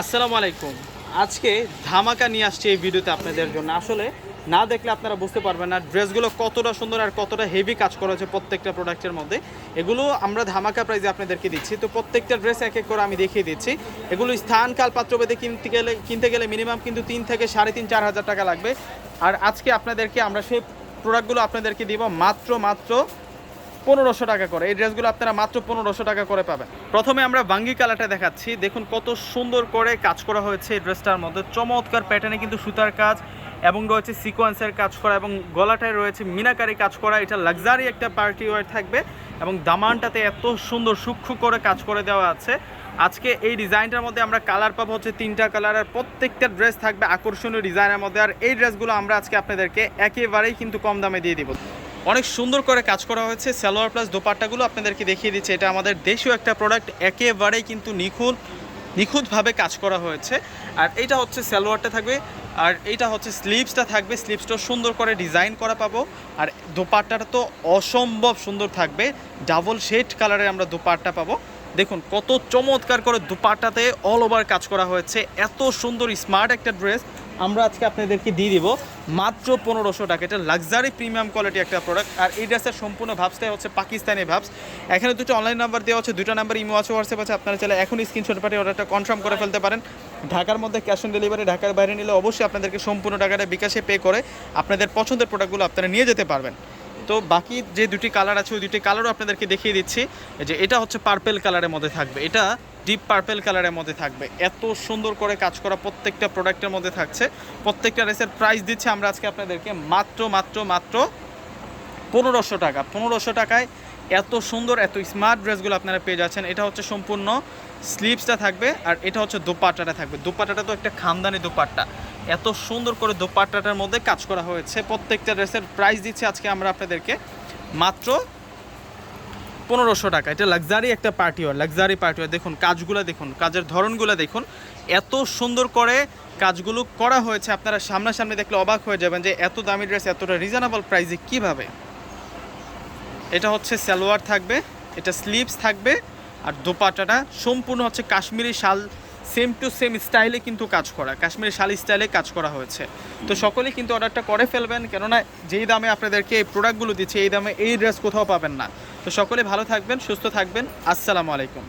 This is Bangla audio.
আসসালামু আলাইকুম। আজকে ধামাকা নিয়ে আসছি এই ভিডিওতে আপনাদের জন্য। আসলে না দেখলে আপনারা বুঝতে পারবেন না ড্রেসগুলো কতটা সুন্দর আর কতটা হেভি কাজ করা হয়েছে প্রত্যেকটা প্রোডাক্টের মধ্যে। এগুলো আমরা ধামাকা প্রাইজে আপনাদেরকে দিচ্ছি। তো প্রত্যেকটা ড্রেস এক এক করে আমি দেখিয়ে দিচ্ছি। এগুলো স্থান, কাল পাত্রভেদে কিনতে গেলে কিনতে গেলে মিনিমাম কিন্তু তিন থেকে সাড়ে তিন, চার হাজার টাকা লাগবে। আর আজকে আপনাদেরকে আমরা সেই প্রোডাক্টগুলো আপনাদেরকে দিব মাত্র মাত্র পনেরোশো টাকা করে। এই ড্রেসগুলো আপনারা মাত্র পনেরোশো টাকা করে পাবেন। প্রথমে আমরা বাঙ্গি কালারটা দেখাচ্ছি। দেখুন কত সুন্দর করে কাজ করা হয়েছে এই ড্রেসটার মধ্যে। চমৎকার প্যাটার্নে কিন্তু সুতার কাজ এবং রয়েছে সিকোয়েন্সের কাজ করা এবং গলাটায় রয়েছে মিনাকারি কাজ করা। এটা লাক্সারি একটা পার্টি ওয়ার থাকবে এবং দামানটাতে এত সুন্দর সূক্ষ্ম করে কাজ করে দেওয়া আছে। আজকে এই ডিজাইনটার মধ্যে আমরা কালার পাবো হচ্ছে তিনটা কালার আর প্রত্যেকটা ড্রেস থাকবে আকর্ষণীয় ডিজাইনের মধ্যে। আর এই ড্রেসগুলো আমরা আজকে আপনাদেরকে একেবারেই কিন্তু কম দামে দিয়ে দিব। অনেক সুন্দর করে কাজ করা হয়েছে। সালোয়ার প্লাস দোপাট্টাগুলো আপনাদেরকে দেখিয়ে দিচ্ছে। এটা আমাদের দেশীয় একটা প্রোডাক্ট একেবারেই কিন্তু নিখুঁত, নিখুঁতভাবে কাজ করা হয়েছে। আর এইটা হচ্ছে সালোয়ারটা থাকবে, আর এইটা হচ্ছে স্লিভসটা থাকবে। স্লিভসটা সুন্দর করে ডিজাইন করা পাবো। আর দোপাট্টাটা তো অসম্ভব সুন্দর থাকবে। ডাবল শেড কালারের আমরা দোপাট্টা পাবো। দেখুন, কত চমৎকার করে দুপাট্টাতে অল ওভার কাজ করা হয়েছে। এত সুন্দর স্মার্ট একটা ড্রেস আমরা আজকে আপনাদেরকে দিয়ে দিব মাত্র পনেরোশো টাকা। এটা লাক্সারি প্রিমিয়াম কোয়ালিটি একটা প্রোডাক্ট আর এই ড্রেসের সম্পূর্ণ ভাবসটাই হচ্ছে পাকিস্তানি ভাবস। এখানে দুটো অনলাইন নাম্বার দেওয়া হচ্ছে দুটো নাম্বার ইমো আছে হোয়াটসঅ্যাপ আছে। আপনারা চাইলে এখনই স্ক্রিনশট পাঠিয়ে অর্ডারটা কনফার্ম করে ফেলতে পারেন। ঢাকার মধ্যে ক্যাশ অন ডেলিভারি ঢাকার বাইরে নিলে অবশ্যই আপনাদেরকে সম্পূর্ণ টাকাটা বিকাশে পে করে আপনাদের পছন্দের প্রোডাক্টগুলো আপনারা নিয়ে যেতে পারবেন। তো বাকি যে দুটি কালার আছে, ওই দুটি কালারও আপনাদেরকে দেখিয়ে দিচ্ছি। যে এটা হচ্ছে পার্পেল কালারের মধ্যে থাকবে। এটা ডিপ পার্পেল কালারের মধ্যে থাকবে। এত সুন্দর করে কাজ করা প্রত্যেকটা প্রোডাক্টের মধ্যে থাকছে। প্রত্যেকটা রেসের প্রাইস দিচ্ছে আমরা আজকে আপনাদেরকে মাত্র মাত্র মাত্র পনেরোশো টাকা। পনেরোশো টাকায় এত সুন্দর, এত স্মার্ট ড্রেসগুলো আপনারা পেয়ে যাচ্ছেন। এটা হচ্ছে সম্পূর্ণ স্লিভসটা থাকবে আর এটা হচ্ছে দোপাট্টাটা থাকবে। দোপাট্টাটা তো একটা খামদানি দোপাট্টা। এত সুন্দর করে দোপাট্টাটার মধ্যে কাজ করা হয়েছে। প্রত্যেকটা ড্রেসের প্রাইস দিচ্ছি আজকে আমরা আপনাদেরকে। মাত্র পনেরোশো টাকা। এটা লাক্সারি একটা party wear luxury party wear দেখুন, কাজগুলো দেখুন, কাজের ধরনগুলো দেখুন। এত সুন্দর করে কাজগুলো করা হয়েছে। আপনারা সামনাসামনি দেখলে অবাক হয়ে যাবেন যে এত দামি ড্রেস এতটা রিজনেবল প্রাইসে কীভাবে? এটা হচ্ছে সালোয়ার থাকবে, এটা স্লিভস থাকবে, আর দোপাট্টাটা সম্পূর্ণ হচ্ছে কাশ্মীরি শাল সেম টু সেম স্টাইলে কিন্তু কাজ করা কাশ্মীরি শাল স্টাইলে কাজ করা হয়েছে। তো সকলেই কিন্তু অর্ডারটা করে ফেলবেন কেননা যেই দামে আপনাদেরকে এই প্রোডাক্টগুলো দিচ্ছে এই দামে এই ড্রেস কোথাও পাবেন না। তো সকলে ভালো থাকবেন সুস্থ থাকবেন। আসসালামু আলাইকুম।